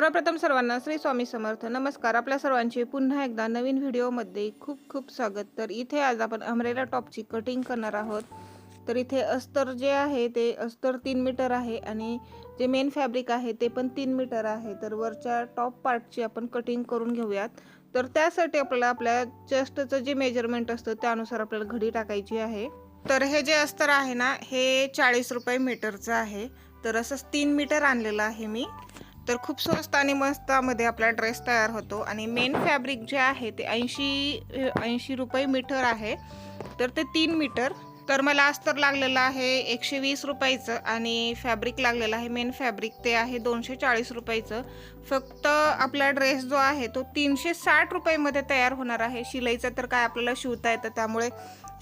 सर्वप्रथम सर्वांना श्री स्वामी समर्थ. नमस्कार. आपल्या सर्वांचे पुन्हा एकदा नवीन व्हिडिओमध्ये खूप खूप स्वागत. तर इथे आज आपण अमरेला टॉपची कटिंग करणार आहोत. तर इथे अस्तर जे आहे ते अस्तर तीन मीटर आहे आणि जे मेन फॅब्रिक आहे ते पण तीन मीटर आहे. तर वरच्या टॉप पार्टची आपण कटिंग करून घेऊयात. तर त्यासाठी आपल्याला आपल्या चेस्टचं जे मेजरमेंट असतं त्यानुसार आपल्याला घडी टाकायची आहे. तर हे जे अस्तर आहे ना हे चाळीस रुपये मीटरचं आहे. तर असंच तीन मीटर आणलेलं आहे मी. तर खूप स्वस्त आणि मस्तामध्ये आपला ड्रेस तयार होतो. आणि मेन फॅब्रिक जे आहे ते ऐंशी ऐंशी रुपये मीटर आहे. तर ते तीन मीटर. तर मला अस्तर लागलेलं आहे एकशे वीस रुपयाचं आणि फॅब्रिक लागलेलं आहे मेन फॅब्रिक ते आहे दोनशे चाळीस रुपयाचं. फक्त आपला ड्रेस जो आहे तो तीनशे साठ रुपयामध्ये तयार होणार आहे. शिलाईचा तर काय आपल्याला शिवता येतं त्यामुळे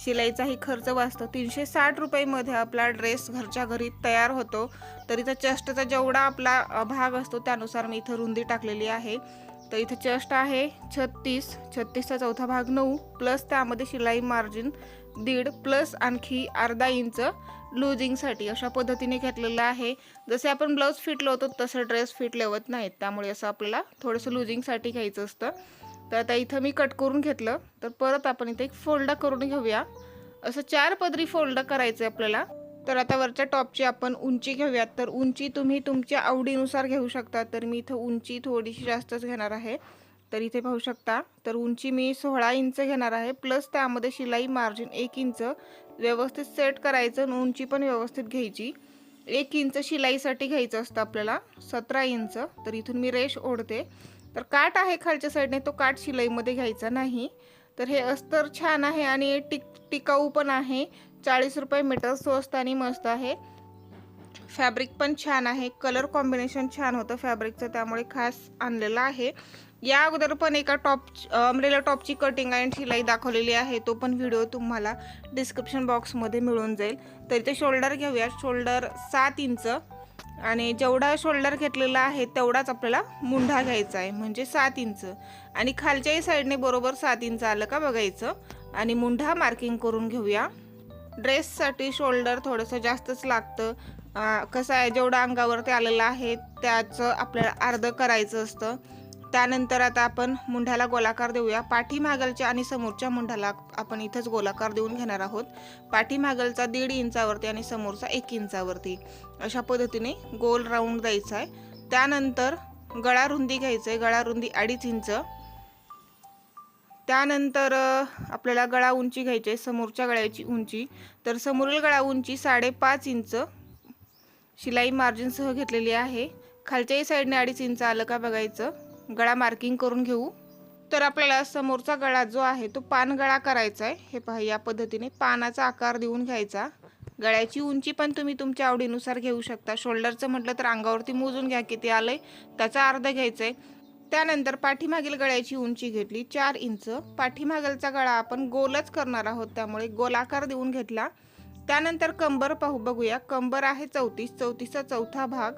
शिलाईचाही खर्च वाचतो. तीनशे साठ रुपयेमध्ये आपला ड्रेस घरच्या घरी तयार होतो. तर इथं चष्टचा जेवढा आपला भाग असतो त्यानुसार मी इथं रुंदी टाकलेली आहे. तर इथं चष्ट आहे छत्तीस छत्तीसचा चौथा भाग नऊ प्लस त्यामध्ये शिलाई मार्जिन दीड प्लस आणखी अर्धा इंच लुझिंगसाठी अशा पद्धतीने घेतलेलं आहे. जसे आपण ब्लाऊज फिट लावतो तसं ड्रेस फिट लेवत नाहीत. त्यामुळे असं आपल्याला थोडंसं लुझिंगसाठी घ्यायचं असतं. तर आता इथं मी कट करून घेतलं. तर परत आपण इथे एक फोल्ड करून घेऊया. असं चार पदरी फोल्ड करायचं आहे आपल्याला. तर आता वरच्या टॉपची आपण उंची घेऊयात. तर उंची तुम्ही तुमच्या आवडीनुसार घेऊ शकता. तर मी इथं उंची थोडीशी जास्तच घेणार आहे. तर इथे पाहू शकता. तर उंची मी सोळा इंच घेणार आहे. प्लस त्यामध्ये शिलाई मार्जिन एक इंच. व्यवस्थित सेट करायचं आणि उंची पण व्यवस्थित घ्यायची. एक इंच शिलाईसाठी घ्यायचं असतं आपल्याला. सतरा इंच. तर इथून मी रेश ओढते. तर काठ आहे खालच्या साईडने तो काठ शिलाईमध्ये घ्यायचा नाही. तर हे अस्तर छान आहे आणि टिक टिकाऊ पण आहे. चाळीस रुपये मीटर स्वस्त आणि मस्त आहे. फॅब्रिक पण छान आहे. कलर कॉम्बिनेशन छान होतं फॅब्रिकचं त्यामुळे खास आणलेलं आहे. या अगोदर पण एका टॉप अमरेला टॉपची कटिंग आणि शिलाई दाखवलेली आहे. तो पण व्हिडिओ तुम्हाला डिस्क्रिप्शन बॉक्समध्ये मिळून जाईल. तर इथे शोल्डर घेऊया. शोल्डर सात इंच आणि जेवढा शोल्डर घेतलेला आहे तेवढाच आपल्याला मुंढा घ्यायचा आहे. म्हणजे सात इंच. आणि खालच्याही साईडने बरोबर सात इंच आलं का बघायचं. आणि मुंढा मार्किंग करून घेऊया. ड्रेससाठी शोल्डर थोडंसं जास्तच लागतं. कसं आहे जेवढं अंगावरती आलेलं आहे त्याचं आपल्याला अर्ध करायचं असतं. त्यानंतर आता आपण मुंढ्याला गोलाकार देऊया. पाठीमागलच्या आणि समोरच्या मुंढ्याला आपण इथंच गोलाकार देऊन घेणार आहोत. पाठीमागलचा दीड इंचावरती आणि समोरचा एक इंचावरती. अशा पद्धतीने गोल राऊंड द्यायचा आहे. त्यानंतर गळा रुंदी घ्यायचं आहे गळा रुंदी अडीच इंच. त्यानंतर आपल्याला गळा उंची घ्यायची आहे समोरच्या गळ्याची उंची. तर समोरील गळा उंची साडेपाच इंच. शिलाई मार्जिनसह घेतलेली आहे. खालच्याही साईडने अडीच इंच आलं का बघायचं. गळा मार्किंग करून घेऊ. तर आपल्याला समोरचा गळा जो आहे तो पान गळा करायचा आहे. हे पहा या पद्धतीने पानाचा आकार देऊन घ्यायचा. गळ्याची उंची पण तुम्ही तुमच्या आवडीनुसार घेऊ शकता. शोल्डरचं म्हटलं तर अंगावरती मोजून घ्या किती आलंय. त्याचा अर्धा घ्यायचा आहे त्यानंतर पाठीमागील गळ्याची उंची घेतली चार इंच. पाठीमागलचा गळा आपण गोलच करणार आहोत त्यामुळे गोलाकार देऊन घेतला. त्यानंतर कंबर पाहू बघूया. कंबर आहे चौतीस. चौतीसचा चौथा भाग.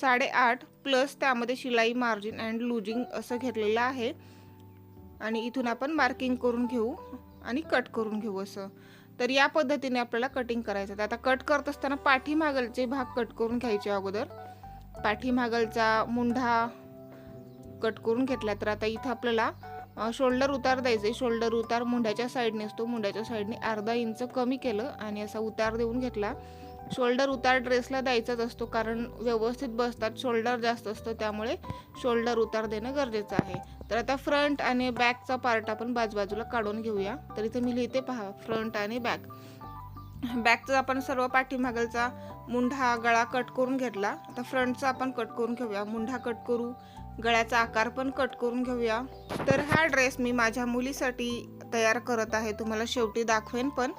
साडेआठ प्लस त्यामध्ये शिलाई मार्जिन अँड लुजिंग असं घेतलेलं आहे. आणि इथून आपण मार्किंग करून घेऊ आणि कट करून घेऊ असं. तर या पद्धतीने आपल्याला कटिंग करायचं तर आता कट करत असताना पाठीमागलचे भाग कट करून घ्यायचे अगोदर. पाठीमागलचा मुंढा कट करून घेतला तर आता इथं आपल्याला शोल्डर उतार द्यायचे शोल्डर उतार मुंड्याच्या साईडने असतो. मुंड्याच्या साईडने अर्धा इंच कमी केलं आणि असा उतार देऊन घेतला. शोल्डर उतार ड्रेसला द्यायचाच असतो कारण व्यवस्थित बसतात शोल्डर जास्त असतं त्यामुळे शोल्डर उतार देणं गरजेचं आहे. तर आता फ्रंट आणि बॅकचा पार्ट आपण बाजूबाजूला काढून घेऊया. तर इथे मी लिहिते पहा फ्रंट आणि बॅक. बॅकचा आपण सर्व पाठीमागलचा मुंढा गळा कट करून घेतला. आता फ्रंटचा आपण कट करून घेऊया. मुंढा कट करू गळ्याचा आकार पण कट करून घेऊया. तर हा ड्रेस मी माझ्या मुलीसाठी तयार करत आहे. तुम्हाला शेवटी दाखवेन पण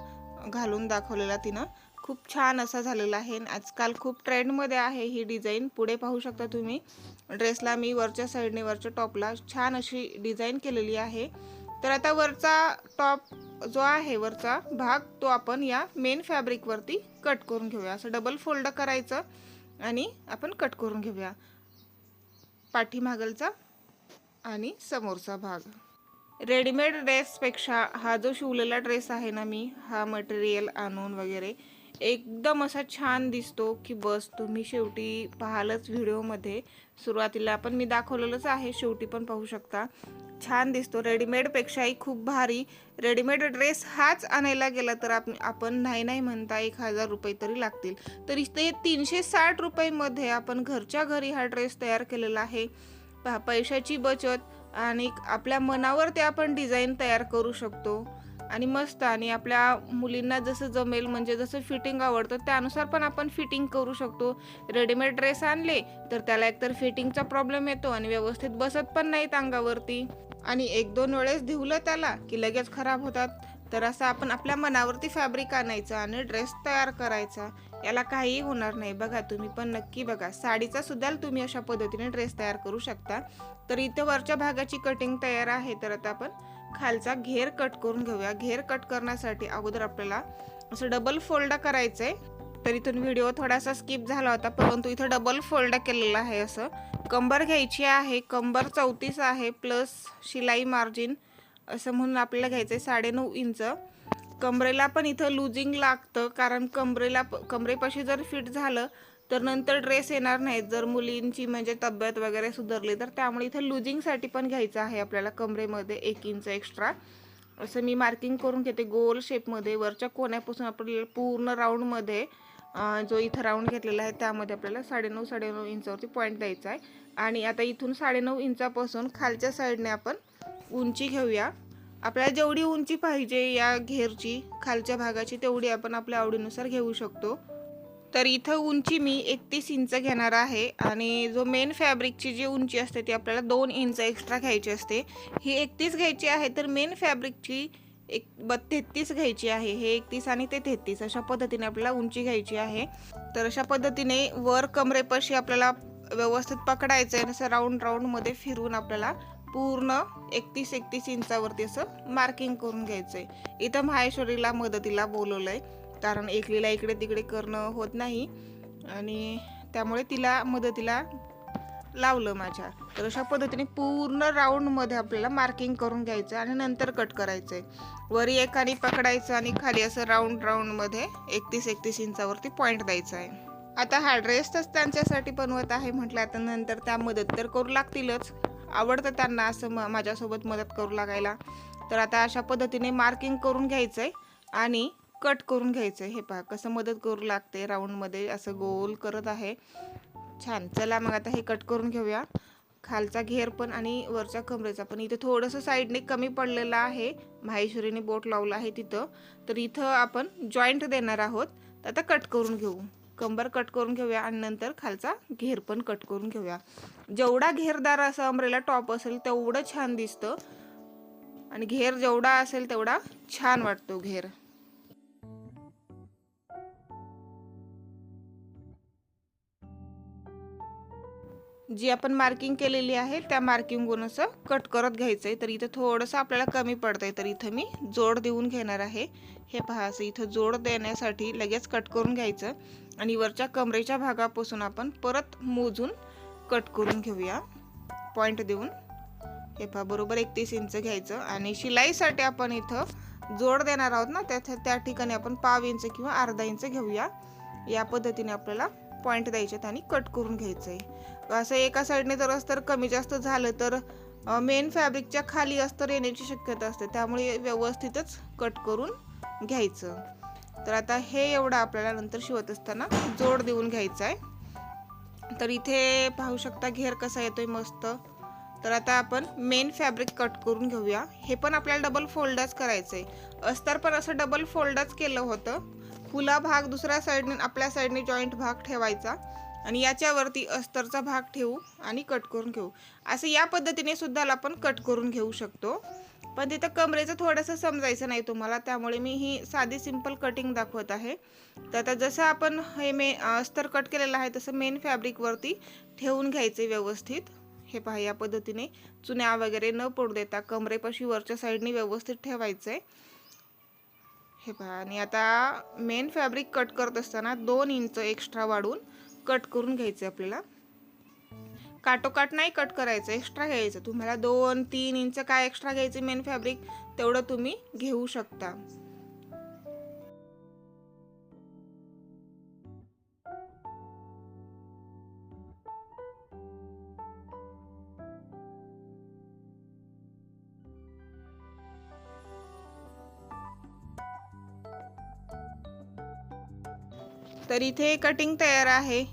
घालून दाखवलेला तिनं. खूप छान असा झालेला आहे. आजकाल खूप ट्रेंडमध्ये आहे ही डिझाईन पुढे पाहू शकता तुम्ही. ड्रेसला मी वरच्या साईडने वरच्या टॉपला छान अशी डिझाईन केलेली आहे. तर आता वरचा टॉप जो आहे वरचा भाग तो आपण या मेन फॅब्रिकवरती कट करून घेऊया. असं डबल फोल्ड करायचं आणि आपण कट करून घेऊया. पाठीमागलचा आणि समोरचा भाग. रेडीमेड ड्रेसपेक्षा हा जो शिवलेला ड्रेस आहे ना मी हा मटेरियल आणून वगैरे एकदम असा छान दिसतो की बस तुम्ही शेवटी पाहालच व्हिडिओमध्ये. सुरुवातीला पण मी दाखवलेलंच आहे शेवटी पण पाहू शकता. छान दिसतो रेडीमेडपेक्षाही खूप भारी. रेडीमेड ड्रेस हाच आणायला गेला तर आप आपण नाही नाही म्हणता एक हजार रुपये तरी लागतील. तर इथे तीनशे साठ रुपयेमध्ये आपण घरच्या घरी हा ड्रेस तयार केलेला आहे. पैशाची बचत आणि आपल्या मनावर ते आपण डिझाईन तयार करू शकतो. आणि मस्त आणि आपल्या मुलींना जसं जमेल म्हणजे जसं फिटिंग आवडतं त्यानुसार पण आपण फिटिंग करू शकतो. रेडीमेड ड्रेस आणले तर त्याला एकतर फिटिंगचा प्रॉब्लेम येतो आणि व्यवस्थित बसत पण नाहीत अंगावरती. आणि एक दोन वेळेस धुवलं त्याला की लगेच खराब होतात. तर असं आपण आपल्या मनावरती फॅब्रिक आणायचं आणि ड्रेस तयार करायचा. याला काहीही होणार नाही. बघा तुम्ही पण नक्की बघा. साडीचा सुद्धा तुम्ही अशा पद्धतीने ड्रेस तयार करू शकता. तर इथं वरच्या भागाची कटिंग तयार आहे. तर आता आपण खालचा घेर कट करून घेऊया. घेर कट करण्यासाठी अगोदर आपल्याला असं डबल फोल्ड करायचं आहे तर इथून व्हिडिओ थोडासा स्किप झाला होता परंतु इथं डबल फोल्ड केलेला आहे असं. कंबर घ्यायची आहे कंबर चौतीस आहे प्लस शिलाई मार्जिन असं म्हणून आपल्याला घ्यायचं आहे साडेनऊ इंच कमरेला पण इथं लुजिंग लागतं कारण कमरेला कमरेपाशी जर फिट झालं तर नंतर ड्रेस येणार नाहीत. जर मुलींची म्हणजे तब्येत वगैरे सुधारली तर त्यामुळे इथं लुजिंगसाठी पण घ्यायचं आहे आपल्याला कमरेमध्ये एक इंच एक्स्ट्रा असं मी मार्किंग करून घेते गोल शेपमध्ये वरच्या कोण्यापासून आपल्याला पूर्ण राऊंडमध्ये जो इथं राऊंड घेतलेला आहे त्यामध्ये आपल्याला साडेनऊ साडेनऊ इंचावरती पॉईंट द्यायचा आहे. आणि आता इथून साडेनऊ इंचापासून खालच्या साईडने आपण उंची घेऊया. आपल्याला जेवढी उंची पाहिजे या घेरची खालच्या भागाची तेवढी आपण आपल्या आवडीनुसार घेऊ शकतो. तर इथं उंची मी एकतीस इंच घेणार आहे आणि जो मेन फॅब्रिकची जी उंची असते ती आपल्याला दोन इंच एक्स्ट्रा घ्यायची असते. ही एकतीस घ्यायची आहे तर मेन फॅब्रिकची एक ब तेहतीस घ्यायची आहे. हे एकतीस आणि ते तेहतीस अशा पद्धतीने आपल्याला उंची घ्यायची आहे. तर अशा पद्धतीने वर कमरेपाशी आपल्याला व्यवस्थित पकडायचं आहे असं राऊंड राऊंडमध्ये फिरून आपल्याला पूर्ण एकतीस एकतीस इंचावरती असं मार्किंग करून घ्यायचं आहे इथं माहेश्वरीला मदतीला बोलवलं आहे कारण एकलीला इकडे तिकडे करणं होत नाही. आणि त्यामुळे तिला मदतीला लावलं माझ्या. तर अशा पद्धतीने पूर्ण राऊंडमध्ये आपल्याला मार्किंग करून घ्यायचं आणि नंतर कट करायचं आहे वरी एकाने पकडायचं आणि खाली असं राऊंड राऊंडमध्ये एकतीस एकतीस इंचावरती पॉईंट द्यायचा आहे आता हा ड्रेस तर त्यांच्यासाठी बनवत आहे म्हटलं आता नंतर त्या मदत तर करू लागतीलच. आवडतं त्यांना असं म माझ्यासोबत मदत करू लागायला. तर आता अशा पद्धतीने मार्किंग करून घ्यायचं आहे आणि कट करून घ्यायचं आहे. हे पहा कसं मदत करू लागते राऊंडमध्ये असं गोल करत आहे. छान. चला मग आता हे कट करून घेऊया. खालचा घेर पण आणि वरच्या कमरेचा पण. इथं थोडंसं साईडने कमी पडलेलं आहे. माहेश्वरीने बोट लावलं आहे तिथं. तर इथं आपण जॉईंट देणार आहोत. तर आता कट करून घेऊ. कंबर कट करून घेऊया आणि नंतर खालचा घेर पण कट करून घेऊया. जेवढा घेरदार असं अमरेला टॉप असेल तेवढं छान दिसतं. आणि घेर जेवढा असेल तेवढा छान वाटतो घेर. जी आपण मार्किंग केलेली आहे त्या मार्किंगवरून असं कट करत घ्यायचं आहे तर इथं थोडंसं आपल्याला कमी पडतं आहे तर इथं मी जोड देऊन घेणार आहे. हे पहा असं इथं जोड देण्यासाठी लगेच कट करून घ्यायचं. आणि वरच्या कमरेच्या भागापासून आपण परत मोजून कट करून घेऊया. पॉईंट देऊन. हे पहा बरोबर एकतीस इंच घ्यायचं. आणि शिलाईसाठी आपण इथं जोड देणार आहोत ना त्या त्या ठिकाणी आपण पाव इंच किंवा अर्धा इंच घेऊया. या पद्धतीने आपल्याला पॉईंट द्यायचे आणि कट करून घ्यायचं आहे असं एका साईडने जर अस्तर कमी जास्त झालं तर मेन फॅब्रिकच्या खाली अस्तर येण्याची शक्यता असते. त्यामुळे व्यवस्थितच कट करून घ्यायचं. तर आता हे एवढं आपल्याला नंतर शिवत असताना जोड देऊन घ्यायचं आहे तर इथे पाहू शकता घेर कसा येतोय मस्त. तर आता आपण मेन फॅब्रिक कट करून घेऊया. हे पण आपल्याला डबल फोल्डच करायचं आहे अस्तर पण असं डबल फोल्डच केलं होतं. खुला भाग दुसऱ्या साईडने आपल्या साईडने जॉईंट भाग ठेवायचा. आणि याच्यावरती अस्तरचा भाग ठेवू आणि कट करून घेऊ. असं या पद्धतीने सुद्धा आपण कट करून घेऊ शकतो. पण तिथं कमरेचं थोडंसं समजायचं नाही तुम्हाला त्यामुळे मी ही साधी सिंपल कटिंग दाखवत आहे. तर आता जसं आपण हे मे अस्तर कट केलेलं आहे तसं मेन फॅब्रिकवरती ठेवून घ्यायचे व्यवस्थित. हे पहा या पद्धतीने चुन्या वगैरे न पडू देता कमरेपाशी वरच्या साईडने व्यवस्थित ठेवायचं आहे हे पहा आणि आता मेन फॅब्रिक कट करत असताना दोन इंच एक्स्ट्रा वाढून कट करून घ्यायचं आपल्याला. काटोकाट नाही कट करायचं एक्स्ट्रा घ्यायचं. तुम्हाला दोन तीन इंच काय एक्स्ट्रा घ्यायचं मेन फॅब्रिक तेवढं तुम्ही घेऊ शकता. तर इथे कटिंग तयार आहे.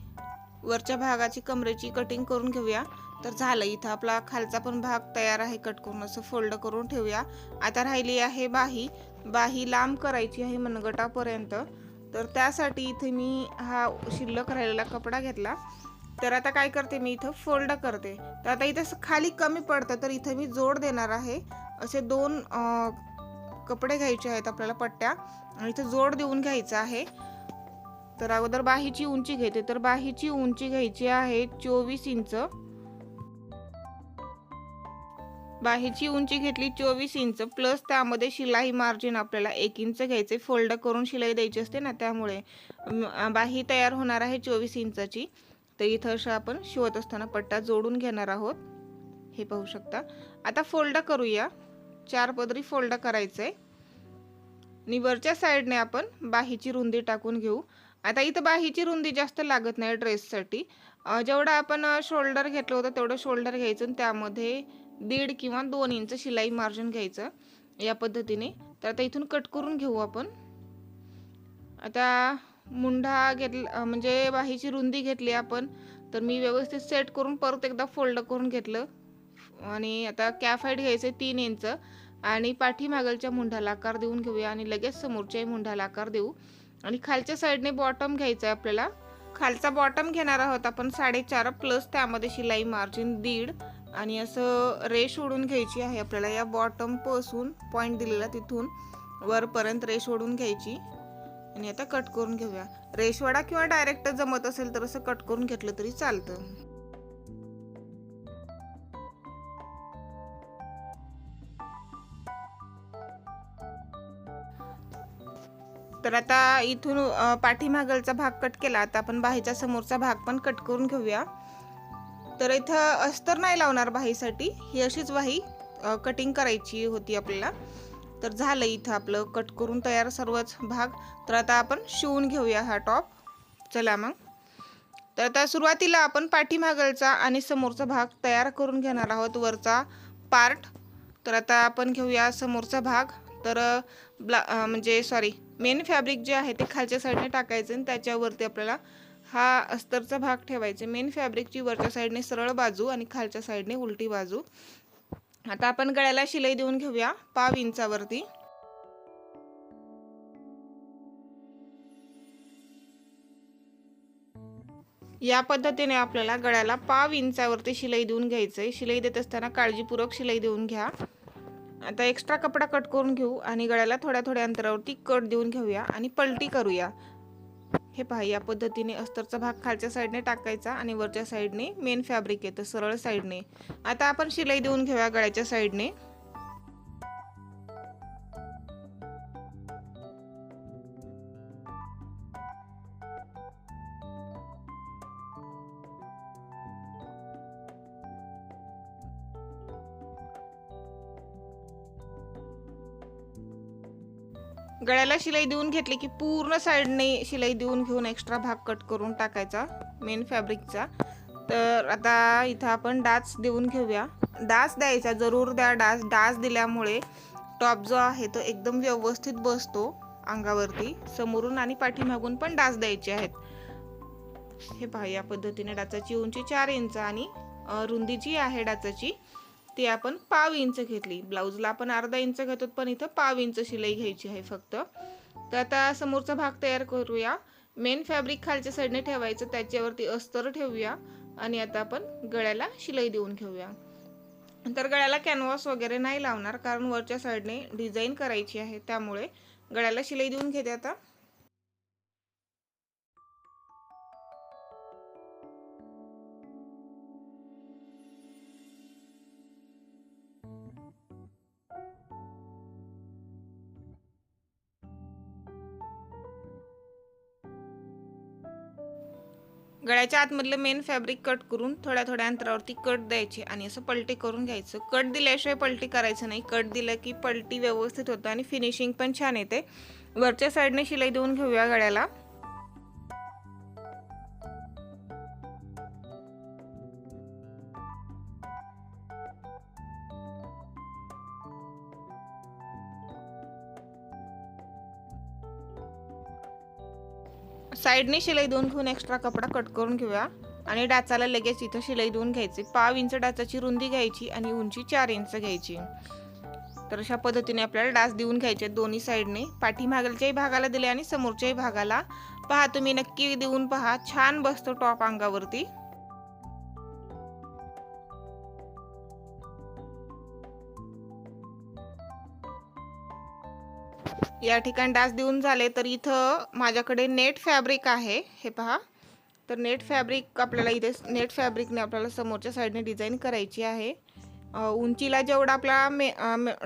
वरच्या भागाची कमरेची कटिंग करून घेऊया. तर झालं इथं आपला खालचा पण भाग तयार आहे कट करून असं फोल्ड करून ठेवूया. आता राहिली आहे बाही. बाही लांब करायची आहे मनगटापर्यंत. तर त्यासाठी इथे मी हा शिल्लक राहिलेला कपडा घेतला. तर आता काय करते मी इथं फोल्ड करते. तर आता इथं असं खाली कमी पडतं तर इथं मी जोड देणार आहे. असे दोन कपडे घ्यायचे आहेत आपल्याला पट्ट्या. आणि इथं जोड देऊन घ्यायचं आहे. तर अगोदर बाहीची उंची घेते. तर बाहीची उंची घ्यायची आहे चोवीस इंच. बाहीची उंची घेतली चोवीस इंच. प्लस त्यामध्ये शिलाई मार्जिन आपल्याला एक इंच घ्यायचे. फोल्ड करून शिलाई द्यायची असते ना त्यामुळे बाही तयार होणार आहे चोवीस इंचाची. तर इथं अशा आपण शिवत असताना पट्टा जोडून घेणार आहोत. हे पाहू शकता. आता फोल्ड करूया. चार पदरी फोल्ड करायचं. आहे आणि वरच्या साईडने आपण बाहीची रुंदी टाकून घेऊ. आता इथं बाहीची रुंदी जास्त लागत नाही ड्रेससाठी. जेवढं आपण शोल्डर घेतलं होतं तेवढं शोल्डर घ्यायचं आणि त्यामध्ये दीड किंवा दोन इंच शिलाई मार्जिन घ्यायचं या पद्धतीने. तर आता इथून कट करून घेऊ आपण. आता मुंढा घेतला म्हणजे बाहीची रुंदी घेतली आपण तर मी व्यवस्थित सेट करून परत एकदा फोल्ड करून घेतलं. आणि आता कॅफाईट आहे तीन इंच. आणि पाठीमागलच्या मुंढाला आकार देऊन घेऊया आणि लगेच समोरच्याही मुंढाला आकार देऊ. आणि खालच्या साईडने बॉटम घ्यायचं आहे आपल्याला. खालचा बॉटम घेणार आहोत आपण साडेचार प्लस त्यामध्ये शिलाई मार्जिन दीड. आणि असं रेश ओढून घ्यायची आहे आपल्याला. या बॉटमपासून पॉईंट दिलेला तिथून वरपर्यंत रेश ओढून घ्यायची. आणि आता कट करून घेऊया. रेशवाडा किंवा डायरेक्ट जमत असेल तर असं कट करून घेतलं तरी चालतं. तर आता इथून पाठीमागलचा भाग कट केला. आता आपण बाहीचा समोरचा भाग पण कट करून घेऊया. तर इथं अस्तर नाही लावणार बाहीसाठी. ही अशीच बाही कटिंग करायची होती आपल्याला. तर झालं इथं आपलं कट करून तयार सर्वच भाग. तर आता आपण शिवून घेऊया हा टॉप चला मग. तर आता सुरुवातीला आपण पाठीमागलचा आणि समोरचा भाग तयार करून घेणार आहोत. वरचा पार्ट तर आता आपण घेऊया समोरचा भाग. तर ब्ला म्हणजे सॉरी मेन फॅब्रिक जे आहे ते खालच्या साईडने टाकायचं आणि त्याच्यावरती आपल्याला हा अस्तरचा भाग ठेवायचा. मेन फॅब्रिकची वरच्या साईडने सरळ बाजू आणि खालच्या साईडने उलटी बाजू. आता आपण गळ्याला शिलाई देऊन घेऊया पाव इंचावरती. या पद्धतीने आपल्याला गळ्याला पाव इंचावरती शिलाई देऊन घ्यायचं आहे शिलाई देत असताना काळजीपूर्वक शिलाई देऊन घ्या. आता एक्स्ट्रा कपडा कट करून घेऊ आणि गळ्याला थोड्या थोड्या अंतरावरती कट देऊन घेऊया आणि पलटी करूया. हे पहा या पद्धतीने अस्तरचा भाग खालच्या साईडने टाकायचा आणि वरच्या साईडने मेन फॅब्रिक येतं सरळ साईडने आता आपण शिलाई देऊन घेऊया गळ्याच्या साईडने गळ्याला शिलाई देऊन घेतली की पूर्ण साईडने शिलाई देऊन घेऊन एक्स्ट्रा भाग कट करून टाकायचा मेन फॅब्रिकचा तर आता इथं आपण डास देऊन घेऊया. डास द्यायचा जरूर द्या डास. डास दिल्यामुळे टॉप जो आहे तो एकदम व्यवस्थित बसतो अंगावरती. समोरून आणि पाठीमागून पण डास द्यायचे आहेत. हे पहा या पद्धतीने डाचाची उंची चार इंच आणि रुंदी जी आहे डाचाची ती आपण पाव इंच घेतली. ब्लाऊजला आपण अर्धा इंच घेतो पण इथं पाव इंच शिलाई घ्यायची आहे फक्त. तर आता समोरचा भाग तयार करूया. मेन फॅब्रिक खालच्या साईडने ठेवायचं त्याच्यावरती अस्तर ठेवूया आणि आता आपण गळ्याला शिलाई देऊन घेऊया. तर गळ्याला कॅनव्हास वगैरे नाही लावणार कारण वरच्या साईडने डिझाईन करायची आहे त्यामुळे गळ्याला शिलाई देऊन घेते आता. गळ्याच्या आतमधलं मेन फॅब्रिक कट करून थोड्या थोड्या अंतरावरती कट द्यायचे आणि असं पलटी करून घ्यायचं. कट दिल्याशिवाय पलटी करायचं नाही. कट दिलं की पलटी व्यवस्थित होतं आणि फिनिशिंग पण छान येते. वरच्या साईडने शिलाई देऊन घेऊया गळ्याला. साईडने शिलाई देऊन घेऊन एक्स्ट्रा कपडा कट करून घेऊया. आणि डाचाला लगेच इथं शिलाई देऊन घ्यायची. पाव इंच डाचाची रुंदी घ्यायची आणि उंची चार इंच घ्यायची. तर अशा पद्धतीने आपल्याला डास देऊन घ्यायचे दोन्ही साईडने. पाठीमागलच्याही भागाला दिले आणि समोरच्याही भागाला. पहा तुम्ही नक्की देऊन पहा. छान बसतो टॉप अंगावरती. या ठिकाणी डास देऊन झाले तर इथं माझ्याकडे नेट फॅब्रिक आहे. हे पहा. तर नेट फॅब्रिक आपल्याला इथे नेट फॅब्रिकने आपल्याला समोरच्या साईडने डिझाईन करायची आहे. उंचीला जेवढा आपला मे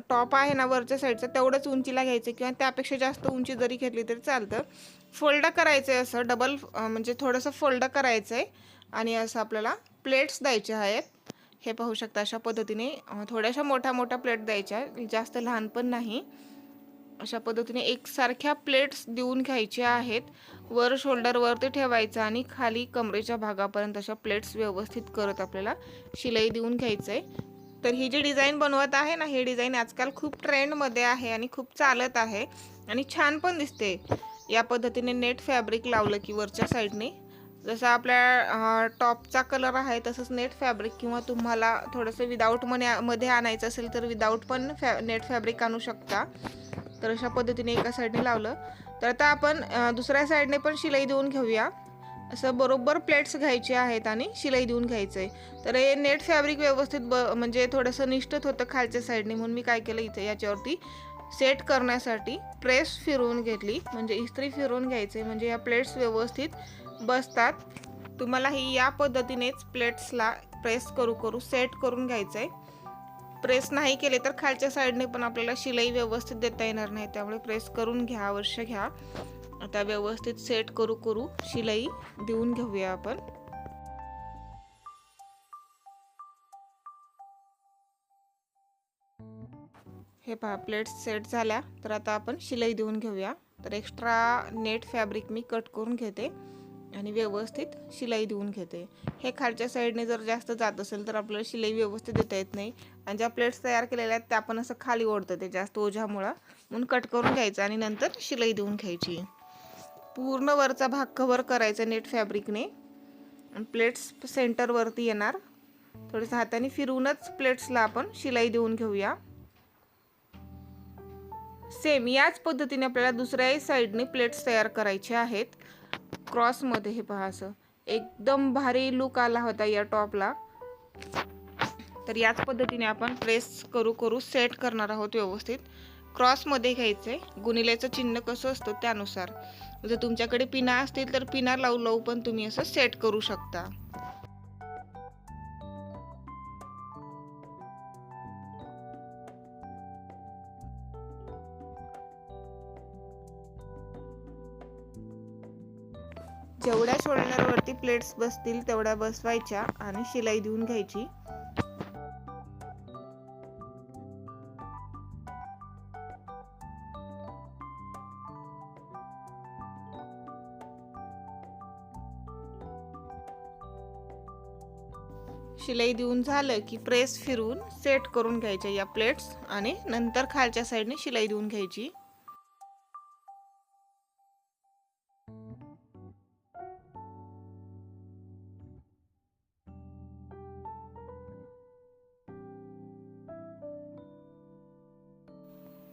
टॉप आहे ना वरच्या साईडचा तेवढंच उंचीला घ्यायचं किंवा त्यापेक्षा जास्त उंची जरी घेतली तरी चालतं. फोल्ड करायचं आहे असं डबल म्हणजे थोडंसं फोल्ड करायचं आहे आणि असं आपल्याला प्लेट्स द्यायचे आहेत. हे पाहू शकता अशा पद्धतीने थोड्याशा मोठ्या मोठ्या प्लेट द्यायच्या जास्त लहान पण नाही. अशा पद्धतीने एकसारख्या प्लेट्स देऊन घ्यायच्या आहेत. वर शोल्डरवरती ठेवायचं आणि खाली कमरेच्या भागापर्यंत अशा प्लेट्स व्यवस्थित करत आपल्याला शिलाई देऊन घ्यायचं आहे तर ही जी डिझाईन बनवत आहे ना ही डिझाईन आजकाल खूप ट्रेंडमध्ये आहे आणि खूप चालत आहे आणि छान पण दिसते. या पद्धतीने नेट फॅब्रिक लावलं की वरच्या साईडने. जसं आपल्या टॉपचा कलर आहे तसंच नेट फॅब्रिक किंवा तुम्हाला थोडंसं विदाऊट मने मध्ये आणायचं असेल तर विदाऊट पण फॅ नेट फॅब्रिक आणू शकता. तर अशा पद्धतीने एका साईडने लावलं. तर आता आपण दुसऱ्या साईडने पण शिलाई देऊन घेऊया. असं बरोबर प्लेट्स घ्यायचे आहेत आणि शिलाई देऊन घ्यायचं आहे तर हे नेट फॅब्रिक व्यवस्थित ब म्हणजे थोडंसं निष्ठत होतं खालच्या साईडने म्हणून मी काय केलं इथे याच्यावरती सेट करण्यासाठी प्रेस फिरवून घेतली. म्हणजे इस्त्री फिरवून घ्यायचे म्हणजे या प्लेट्स व्यवस्थित बसतात. तुम्हाला ही या पद्धतीनेच प्लेट्सला प्रेस करू करू सेट करून घ्यायचं आहे प्रेस नाही केले तर खालच्या साईडने पण आपल्याला शिलाई व्यवस्थित देता येणार नाही. त्यामुळे प्रेस करून घ्या अवश्य घ्या. आता व्यवस्थित सेट करू करू शिलाई देऊन घेऊया आपण. हे पहा प्लेट्स सेट झाल्या. तर आता आपण शिलाई देऊन घेऊया. तर एक्स्ट्रा नेट फॅब्रिक मी कट करून घेते आणि व्यवस्थित शिलाई देऊन घेते. हे खालच्या साईडने जर जास्त जात असेल तर आपल्याला शिलाई व्यवस्थित देता येत नाही. आणि ज्या प्लेट्स तयार केलेल्या आहेत त्या पण असं खाली ओढतं ते जास्त ओझ्यामुळं. म्हणून कट करून घ्यायचं आणि नंतर शिलाई देऊन घ्यायची. पूर्ण वरचा भाग कव्हर करायचा नेट फॅब्रिकने आणि प्लेट्स सेंटरवरती येणार. थोडंसं हाताने फिरूनच प्लेट्सला आपण शिलाई देऊन घेऊया. सेम याच पद्धतीने आपल्याला दुसऱ्याही साईडने प्लेट्स तयार करायचे आहेत. क्रॉसमध्ये हे पहा असं. एकदम भारी लुक आला होता या टॉपला तर याच पद्धतीने आपण प्रेस करू करू सेट करणार आहोत व्यवस्थित. क्रॉसमध्ये घ्यायचं. आहे गुणिल्याचं चिन्ह कसं असतं त्यानुसार. जर तुमच्याकडे पिना असतील तर पिना लावू लावू पण तुम्ही असं सेट करू शकता. जेवढ्या शोल्डरवरती प्लेट्स बसतील तेवढ्या बसवायच्या आणि शिलाई देऊन घ्यायची. शिलाई देऊन झालं की प्रेस फिरून सेट करून घ्यायच्या या प्लेट्स आणि नंतर खालच्या साईडने शिलाई देऊन घ्यायची.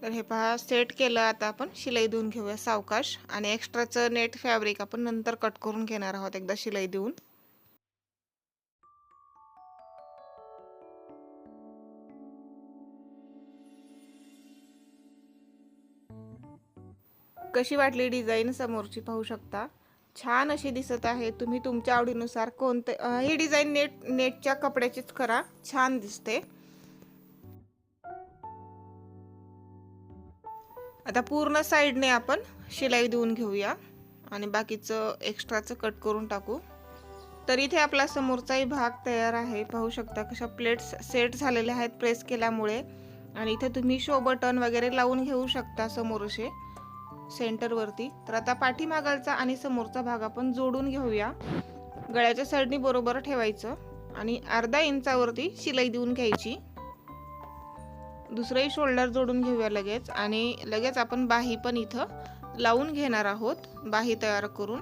तर हे पहा सेट केलं. आता आपण शिलाई देऊन घेऊया सावकाश. आणि एक्स्ट्राचं नेट फॅब्रिक आपण नंतर कट करून घेणार आहोत एकदा शिलाई देऊन. कशी वाटली डिझाईन समोरची पाहू शकता? छान अशी दिसत आहे. तुम्ही तुमच्या आवडीनुसार कोणते ही डिझाईन नेट नेटच्या कपड्याचीच करा. छान दिसते. आता पूर्ण साईडने आपण शिलाई देऊन घेऊया आणि बाकीचं एक्स्ट्राचं कट करून टाकू. तर इथे आपला समोरचाही भाग तयार आहे. पाहू शकता कशा प्लेट्स सेट झालेल्या आहेत प्रेस केल्यामुळे. आणि इथे तुम्ही शो बटन वगैरे लावून घेऊ शकता समोर असे. सेंटरवरती. तर आता पाठीमागालचा आणि समोरचा भाग आपण जोडून घेऊया. गळ्याच्या साईडनी बरोबर ठेवायचं आणि अर्धा इंचावरती शिलाई देऊन घ्यायची. दुसरंही शोल्डर जोडून घेऊया लगेच आणि लगेच आपण बाही पण इथं लावून घेणार आहोत बाही तयार करून.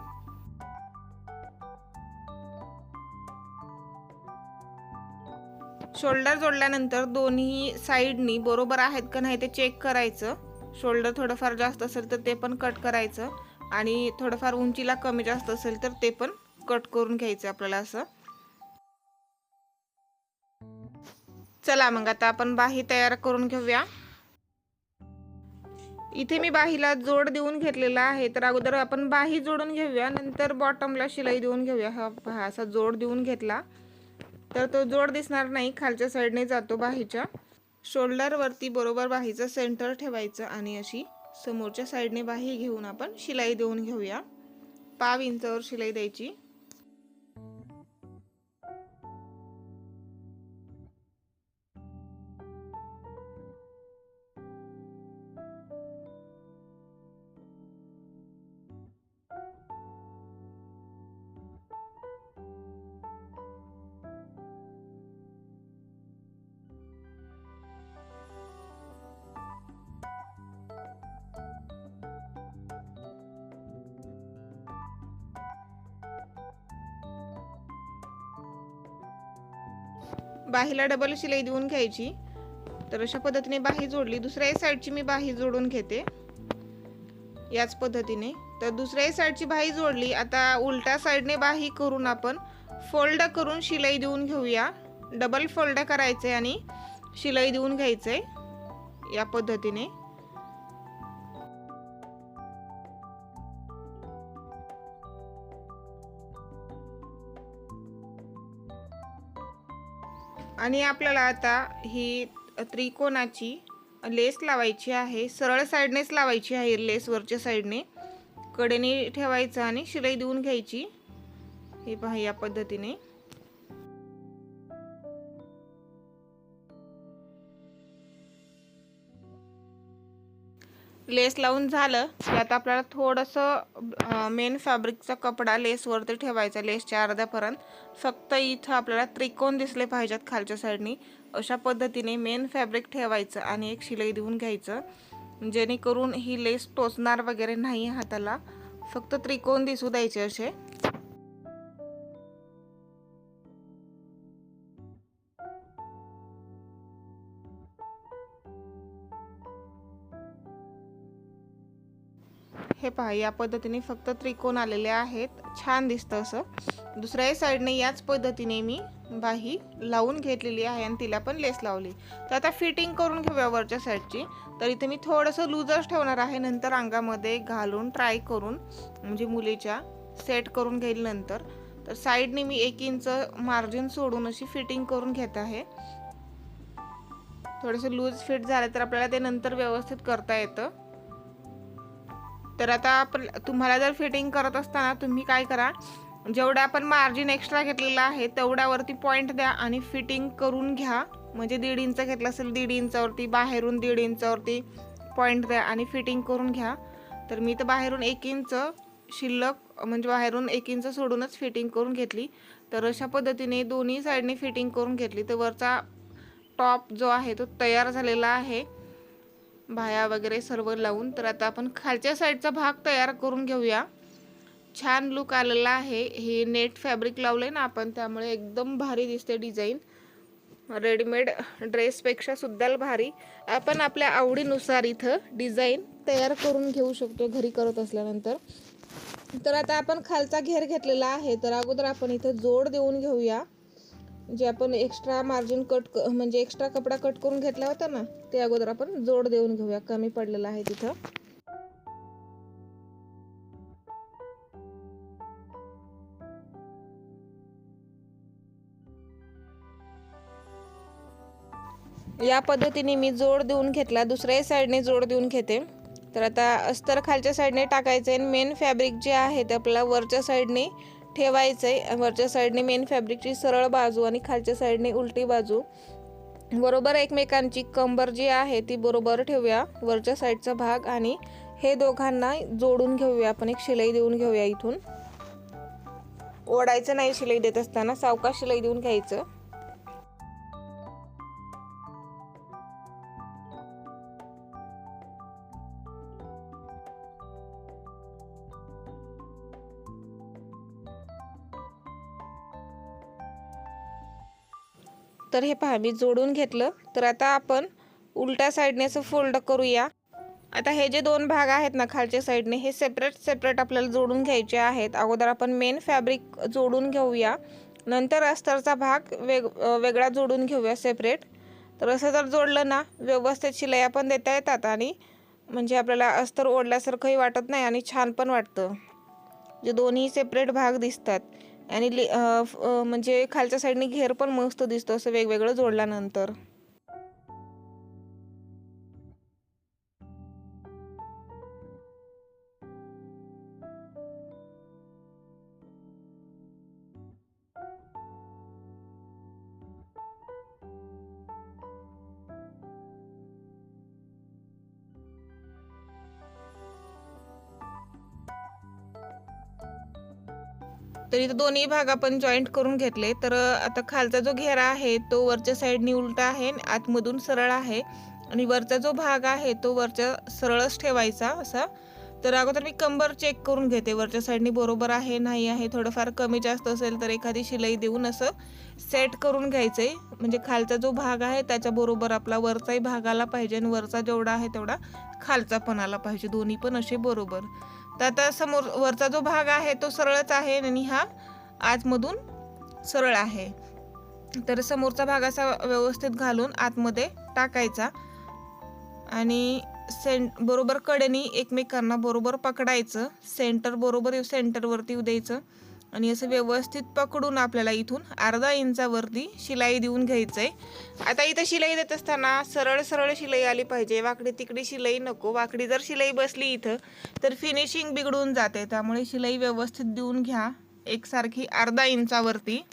शोल्डर जोडल्यानंतर दोन्ही साईडनी बरोबर आहेत का नाही ते चेक करायचं. शोल्डर थोडंफार जास्त असेल तर ते पण कट करायचं. आणि थोडंफार उंचीला कमी जास्त असेल तर ते पण कट करून घ्यायचं आपल्याला असं. चला मग आता आपण बाही तयार करून घेऊया. इथे मी बाहीला जोड देऊन घेतलेला आहे. तर अगोदर आपण बाही जोडून घेऊया. नंतर बॉटमला शिलाई देऊन घेऊया. हा हा असा जोड देऊन घेतला. तर तो जोड दिसणार नाही. खालच्या साईडने जातो बाहीच्या. शोल्डरवरती बरोबर बाहीचं सेंटर ठेवायचं आणि अशी समोरच्या साईडने बाही घेऊन आपण शिलाई देऊन घेऊया. पाव इंचावर शिलाई द्यायची. बाहीला डबल शिलाई देऊन घ्यायची. तर अशा पद्धतीने बाही जोडली. दुसऱ्याही साईडची मी बाही जोडून घेते. याच पद्धतीने. तर दुसऱ्याही साईडची बाही जोडली. आता उलट्या साईडने बाही करून आपण फोल्ड करून शिलाई देऊन घेऊया. डबल फोल्ड करायचे आणि शिलाई देऊन घ्यायचंय. या पद्धतीने. आणि आपल्याला आता ही त्रिकोणाची लेस लावायची आहे. सरळ साईडनेच लावायची आहे लेस वरच्या साईडने कडेने ठेवायचं आणि शिलाई देऊन घ्यायची. हे पहा या पद्धतीने. लेस लावून झालं की आता आपल्याला थोडंसं मेन फॅब्रिकचा कपडा लेसवरती ठेवायचा लेसच्या अर्ध्यापर्यंत. फक्त इथं आपल्याला त्रिकोण दिसले पाहिजेत खालच्या साईडनी अशा पद्धतीने मेन फॅब्रिक ठेवायचं आणि एक शिलाई देऊन घ्यायचं. जेणेकरून ही लेस टोचणार वगैरे नाही हाताला. फक्त त्रिकोण दिसू द्यायचे असे. पहा या पद्धतीने फक्त त्रिकोण आलेले आहेत. छान दिसतं असं. दुसऱ्याही साईडने याच पद्धतीने मी बाही लावून घेतलेली आहे आणि तिला पण लेस लावली. तर आता फिटिंग करून घेऊया वरच्या साईडची तर इथे मी थोडंसं लूजच ठेवणार आहे नंतर अंगामध्ये घालून ट्राय करून म्हणजे मुलीच्या सेट करून घेईल नंतर. तर साईडने मी एक इंच मार्जिन सोडून अशी फिटिंग करून घेत आहे. थोडंसं लूज फिट झालं तर आपल्याला ते नंतर व्यवस्थित करता येतं. तर आता आपण तुम्हाला जर फिटिंग करत असताना तुम्ही काय करा जेवढं आपण मार्जिन एक्स्ट्रा घेतलेला आहे तेवढ्यावरती पॉईंट द्या आणि फिटिंग करून घ्या. म्हणजे दीड इंच घेतलं असेल दीड इंचावरती बाहेरून दीड इंचावरती पॉईंट द्या आणि फिटिंग करून घ्या. तर मी तर बाहेरून एक इंच शिल्लक म्हणजे बाहेरून एक इंच सोडूनच फिटिंग करून घेतली. तर अशा पद्धतीने दोन्ही साईडने फिटिंग करून घेतली. तर वरचा टॉप जो आहे तो तयार झालेला आहे. भाया वगैरे सर्व लावून तर आता आपण खालच्या साईडचा भाग तयार करून घेऊया. छान लुक आलेला आहे. हे नेट फॅब्रिक लावले ना आपण त्यामुळे एकदम भारी दिसते डिझाईन रेडीमेड ड्रेसपेक्षा सुद्धा भारी. आपण आपल्या आवडीनुसार इथं डिझाईन तयार करून घेऊ शकतो घरी करत असल्यानंतर. तर आता आपण खालचा घेर घेतलेला आहे. तर अगोदर आपण इथं जोड देऊन घेऊया. जे आपण एक्स्ट्रा मार्जिन कट म्हणजे एक्स्ट्रा कपडा कट करून घेतला होता ना ते अगोदर आपण जोड देऊन घेऊया. कमी पडलेला आहे तिथं. या पद्धतीने मी जोड देऊन घेतला. दुसऱ्या साईडने जोड देऊन घेते. तर आता अस्तर खालच्या साईडने टाकायचं आहे. मेन फॅब्रिक जे आहे ते आपल्याला वरच्या साईडने ठेवायचं आहे वरच्या साईडने मेन फॅब्रिकची सरळ बाजू आणि खालच्या साईडने उलटी बाजू. बरोबर एकमेकांची कंबर जी आहे ती बरोबर ठेवूया. वरच्या साईडचा भाग आणि हे दोघांना जोडून घेऊया. आपण एक शिलाई देऊन घेऊया इथून. ओढायचं नाही शिलाई देत असताना सावकाश शिलाई देऊन घ्यायचं. तर हे पहा मी जोडून घेतलं. तर आता आपण उलट्या साईडने असं फोल्ड करूया. आता हे जे दोन भाग आहेत ना खालच्या साईडने हे सेपरेट सेपरेट आपल्याला जोडून घ्यायचे आहेत. अगोदर आपण मेन फॅब्रिक जोडून घेऊया. नंतर अस्तरचा भाग वेग वेगळा जोडून घेऊया सेपरेट तर असं जर जोडलं ना व्यवस्थित शिलाई पण देता येतात आणि म्हणजे आपल्याला अस्तर ओढल्यासारखंही वाटत नाही आणि छान पण वाटतं. जे दोन्ही सेपरेट भाग दिसतात. आणि ले म्हणजे खालच्या साईडने घेर पण मस्त दिसतो असं वेगवेगळं जोडल्यानंतर. तर इथं दोन्ही भाग आपण जॉईंट करून घेतले. तर आता खालचा जो घेरा आहे तो वरच्या साईडनी उलटा आहे आणि आतमधून सरळ आहे. आणि वरचा जो भाग आहे तो वरच्या सरळच ठेवायचा असा. तर अगोदर मी कंबर चेक करून घेते. वरच्या साईडनी बरोबर आहे नाही आहे थोडंफार कमी जास्त असेल तर एखादी शिलाई देऊन असं सेट करून घ्यायचं. आहे म्हणजे खालचा जो भाग आहे त्याच्याबरोबर आपला वरचाही भाग आला पाहिजे आणि वरचा जेवढा आहे तेवढा खालचा पण आला पाहिजे. दोन्ही पण असे बरोबर. तर आता समोर वरचा जो भाग आहे तो सरळच आहे आणि हा आतमधून सरळ आहे. तर समोरचा भाग असा व्यवस्थित घालून आतमध्ये टाकायचा आणि सेंट बरोबर कडेनी एकमेकांना बरोबर पकडायचं. सेंटर बरोबर सेंटरवरती द्यायचं. आणि असं व्यवस्थित पकडून आपल्याला इथून अर्धा इंचावरती शिलाई देऊन घ्यायचं आहे आता इथं शिलाई देत असताना सरळ सरळ शिलाई आली पाहिजे. वाकडी तिकडी शिलाई नको. वाकडी जर शिलाई बसली इथं तर फिनिशिंग बिघडून जाते. त्यामुळे शिलाई व्यवस्थित देऊन घ्या. एकसारखी अर्धा इंचावरती.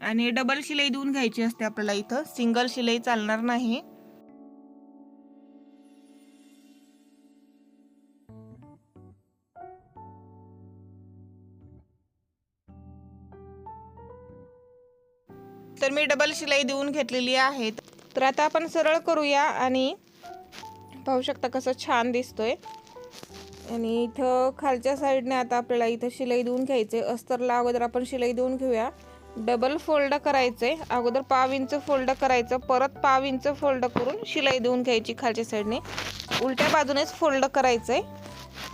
आणि डबल शिलाई देऊन घ्यायची असते आपल्याला इथं. सिंगल शिलाई चालणार नाही. तर मी डबल शिलाई देऊन घेतलेली आहे. तर आता आपण सरळ करूया आणि पाहू शकता कसं छान दिसतोय. आणि इथं खालच्या साईडने आता आपल्याला इथं शिलाई देऊन घ्यायचे. अस्तरला अगोदर आपण शिलाई देऊन घेऊया. डबल फोल्ड करायचे. अगोदर पाव इंच फोल्ड करायचं. परत पाव इंच फोल्ड करून शिलाई देऊन घ्यायची खालच्या साईडने. उलट्या बाजूनेच फोल्ड करायचंय.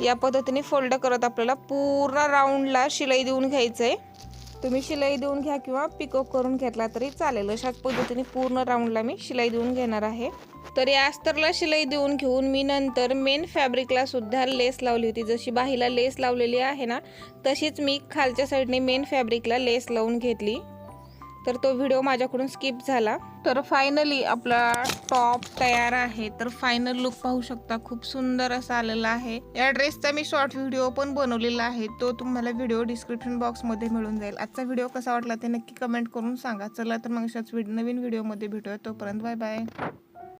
या पद्धतीने फोल्ड करत आपल्याला पूर्ण राऊंडला शिलाई देऊन घ्यायचंय. तुम्ही शिलाई देऊन घ्या किंवा पिको करून घेतला तरी चालेल. अशाच पद्धतीने पूर्ण राऊंडला मी शिलाई देऊन घेणार आहे. तर या अस्तरला शिलाई देऊन घेऊन मी नंतर मेन फॅब्रिकला सुद्धा लेस लावली होती. जशी बाहीला लेस लावलेली आहे ना तशीच मी खालच्या साईडने मेन फॅब्रिकला लेस लावून घेतली. तर तो व्हिडिओ माझ्याकडून स्किप झाला. तर फायनली आपला टॉप तयार आहे. तर फायनल लुक पाहू शकता खूप सुंदर असा आलेला आहे. या ड्रेसचा मी शॉर्ट व्हिडिओ पण बनवलेला आहे. तो तुम्हाला व्हिडिओ डिस्क्रिप्शन बॉक्समध्ये मिळून जाईल. आजचा व्हिडिओ कसा वाटला ते नक्की कमेंट करून सांगा. चला तर मग अशाच नवीन व्हिडिओमध्ये भेटूया. तोपर्यंत बाय बाय